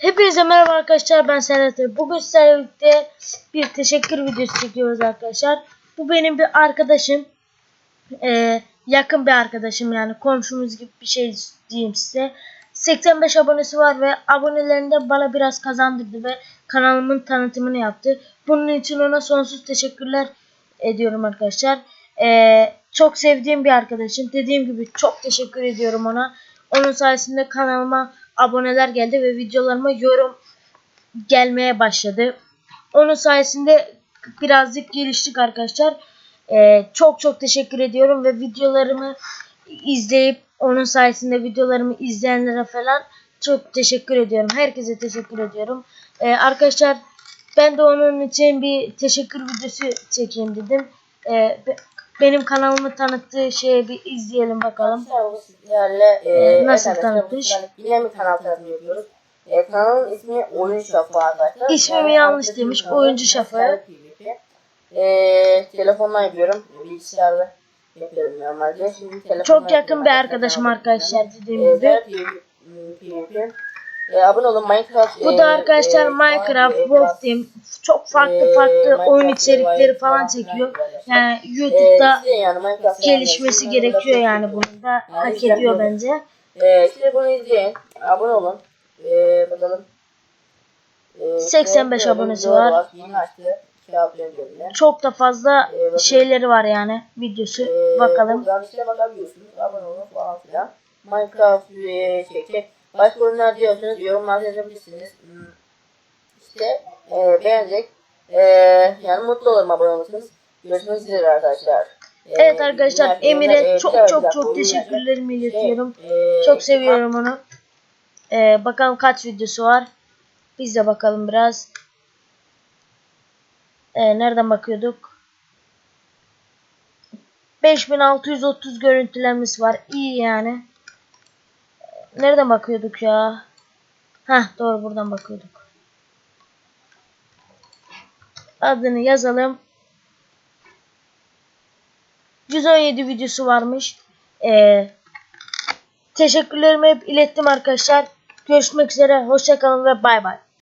Hepinize merhaba arkadaşlar ben Serhat. Bugün sizlerle birlikte bir teşekkür videosu çekiyoruz arkadaşlar. Bu benim bir arkadaşım. Ee, yakın bir arkadaşım yani komşumuz gibi bir şey diyeyim size. 85 abonesi var ve abonelerinde bana biraz kazandırdı ve kanalımın tanıtımını yaptı. Bunun için ona sonsuz teşekkürler ediyorum arkadaşlar. Ee, çok sevdiğim bir arkadaşım. Dediğim gibi çok teşekkür ediyorum ona. Onun sayesinde kanalıma aboneler geldi ve videolarıma yorum gelmeye başladı. Onun sayesinde birazcık geliştik arkadaşlar. Ee, çok çok teşekkür ediyorum ve videolarımı izleyip onun sayesinde videolarımı izleyenlere falan çok teşekkür ediyorum. Herkese teşekkür ediyorum. Ee, arkadaşlar ben de onun için bir teşekkür videosu çekeyim dedim. Ee, benim kanalımı tanıttığı şeye bir izleyelim bakalım. Sizlerle e, Nasıl evet tanıtmış? Yine bir kanal tanıtımı yapıyoruz. E, kanalın ismi Oyun Şafağı arkadaşlar. İsmimi yanlış demiş, Oyuncu Şafağı. E, telefondan yapıyorum. Bilgisayarla yapıyorum normalde. Şimdi Çok yakın bir arkadaşım arkadaşlar dediğim E, gibi. E, abone olun Minecraft. Bu e, da arkadaşlar e, Minecraft, e, Wolf Team çok farklı e, farklı Minecraft oyun e, içerikleri falan çekiyor. Yani e, YouTube'da izleyin yani Minecraft gelişmesi yani. gerekiyor yani bunun da hak ediyor bence. Ee, işte bunu izleyin. Abone olun. Ee, bakalım. Ee, 85 işte abonesi var. Açtı. Şey. Çok da fazla Ee, şeyleri var yani videosu. Ee, Bakalım. Buradan işte bakabiliyorsunuz. Abone olun falan filan. Minecraft e, çekecek. Başka oyunlar diyorsanız yorumlarda yazabilirsiniz. Hmm. İşte e, beğenecek. E, yani mutlu olurum abone olursanız. Görüşmek üzere arkadaşlar. Ee, Evet arkadaşlar Emir'e dakika, çok çok çok teşekkürlerimi iletiyorum. Ee, Çok seviyorum onu. Ee, bakalım kaç videosu var. Biz de bakalım biraz. Ee, nereden bakıyorduk? 5630 görüntülemesi var. İyi yani. Nereden bakıyorduk ya? Heh doğru buradan bakıyorduk. Adını yazalım. 117 videosu varmış. Ee, teşekkürlerimi hep ilettim arkadaşlar. Görüşmek üzere. Hoşçakalın ve bay bay.